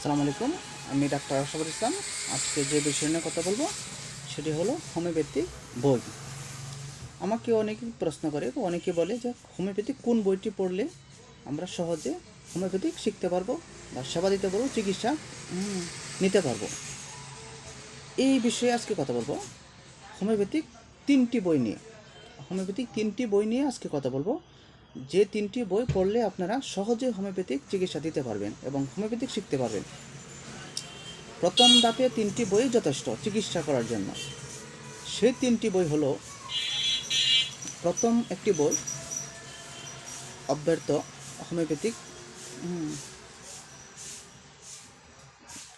আসসালামু আলাইকুম। আমি ডাক্তার আশাফুল ইসলাম। আজকে যে বিষয় নিয়ে কথা বলব, সেটি হলো হোমিওপ্যাথিক বই। আমাকে অনেকে প্রশ্ন করে অনেকে বলে যে হোমিওপ্যাথিক কোন বইটি পড়লে আমরা সহজে হোমিওপ্যাথিক শিখতে পারব বা সেবা দিতে পারব, চিকিৎসা নিতে পারব। এই বিষয়ে আজকে কথা বলব। হোমিওপ্যাথিক তিনটি বই নিয়ে। হোমিওপ্যাথিক তিনটি বই নিয়ে আজকে কথা বলব। যে তিনটি বই পড়লে আপনারা সহজে হোমিওপ্যাথিক চিকিৎসা দিতে পারবেন এবং হোমিওপ্যাথিক শিখতে পারবেন। প্রথম ধাপে তিনটি বই যথেষ্ট চিকিৎসা করার জন্য। সেই তিনটি বই হলো, প্রথম একটি বই, অব্যর্থ হোমিওপ্যাথিক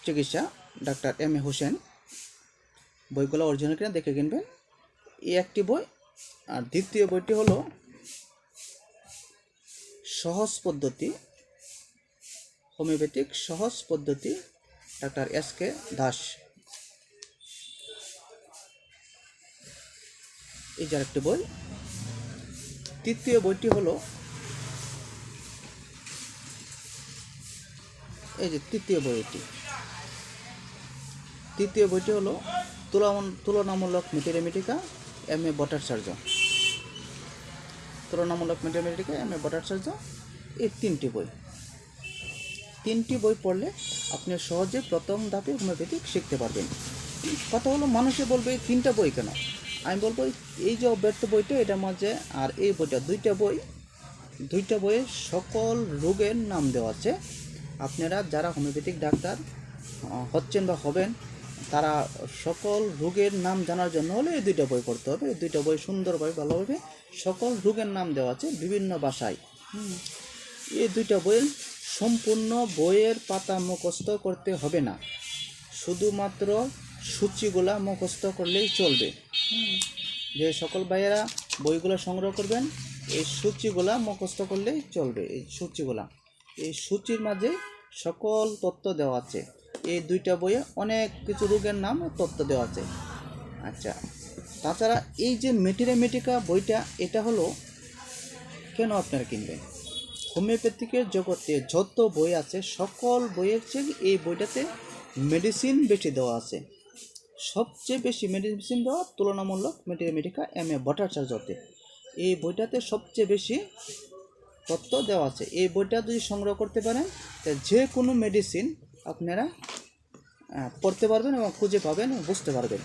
চিকিৎসা, ডাক্তার এম এ হোসেন। বইগুলো অরিজিনাল কিনা দেখে কিনবেন। এই একটি বই, আর দ্বিতীয় বইটি হলো সহজ পদ্ধতি, হোমিওপ্যাথিক সহজ পদ্ধতি, ডাক্তার এস কে দাস। এই যার একটি বই। তৃতীয় বইটি হলো, এই যে তৃতীয় বই এটি তৃতীয় বইটি হলো তুলনা- তুলনামূলক মেটেরিয়ামেটিকা এম এ সার্জন। তুলনামূলক ম্যাথমেটিকা এম এ ভট্টাচার্য এই তিনটি বই। তিনটি বই পড়লে আপনি সহজে প্রথম ধাপে হোমিওপ্যাথিক শিখতে পারবেন। কথা হলো, মানুষে বলবে, এই তিনটা বই কেন? আমি বলব, এই- এই যে অব্যর্থ বইটা, এটার মাঝে আর এই বইটা, দুইটা বই, দুইটা বইয়ে সকল রোগের নাম দেওয়া আছে। আপনারা যারা হোমিওপ্যাথিক ডাক্তার হচ্ছেন বা হবেন তারা সকল রোগের নাম জানার জন্য হলে এই দুইটা বই পড়তে হবে। এই দুইটা বই সুন্দরভাবে, ভালোভাবে সকল রোগের নাম দেওয়া আছে বিভিন্ন ভাষায়। এই দুইটা বইয়ের সম্পূর্ণ বইয়ের পাতা মুখস্থ করতে হবে না। শুধুমাত্র সূচিগুলা মুখস্থ করলেই চলবে। যে সকল ভাইয়েরা বইগুলো সংগ্রহ করবেন, এই সূচিগুলা মুখস্থ করলেই চলবে, এই সূচিগুলা। এই সূচির মাঝে সকল তথ্য দেওয়া আছে। এই দুইটা বইয়ে অনেক কিছু রোগের নাম তথ্য দেওয়া আছে। আচ্ছা তাছাড়া এই যে মেটেরিয়ামেটিকা বইটা, এটা হলো কেন আপনারা কিনবেন? হোমিওপ্যাথিকের জগতে যত বই আছে, সকল বইয়ের চেয়ে এই বইটাতে মেডিসিন বেশি দেওয়া আছে। সবচেয়ে বেশি মেডিসিন দেওয়া তুলনামূলক মেটেরিয়ামেটিকা এম এ ভট্টাচার্যতে এই বইটাতে সবচেয়ে বেশি তথ্য দেওয়া আছে। এই বইটা যদি সংগ্রহ করতে পারেন যে কোনো মেডিসিন আপনারা পড়তে পারবেন এবং খুঁজে পাবেন এবং বুঝতে পারবেন।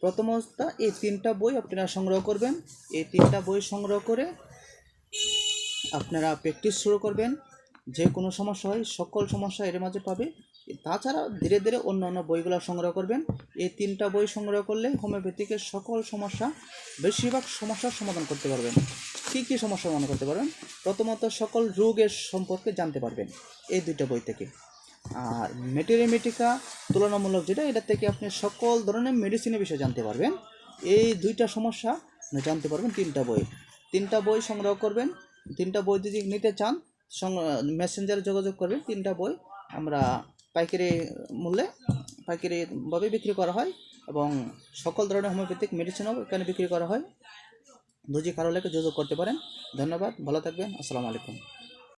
প্রথম অবস্থা, এই তিনটা বই আপনারা সংগ্রহ করবেন। এই তিনটা বই সংগ্রহ করে আপনারা প্র্যাকটিস শুরু করবেন। যে কোনো সমস্যা হয়, সকল সমস্যা এর মাঝে পাবে। তাছাড়া ধীরে ধীরে অন্য অন্য বইগুলো সংগ্রহ করবেন। এই তিনটা বই সংগ্রহ করলে হোমিওপ্যাথিকের সকল সমস্যা, বেশিরভাগ সমস্যার সমাধান করতে পারবেন। কী কী সমস্যা সমাধান করতে পারবেন? প্রথমত সকল রোগের সম্পর্কে জানতে পারবেন এই দুইটা বই থেকে। আর মেটেরিয়ামেটিকা তুলনামূলক যেটা এটা থেকে আপনি সকল ধরনের মেডিসিনের বিষয়ে জানতে পারবেন। এই দুইটা সমস্যা জানতে পারবেন তিনটা বই। তিনটা বই সংগ্রহ করবেন, তিনটা বই যদি নিতে চান মেসেঞ্জারে যোগাযোগ করবেন, তিনটা বই আমরা পাইকারি মূল্যে পাইকারিভাবে বিক্রি করা হয় এবং সকল ধরনের হোমিওপ্যাথিক মেডিসিনও এখানে বিক্রি করা হয়। দুজি কারও লেগে যোগাযোগ করতে পারেন। ধন্যবাদ, ভালো থাকবেন, আসসালামু আলাইকুম।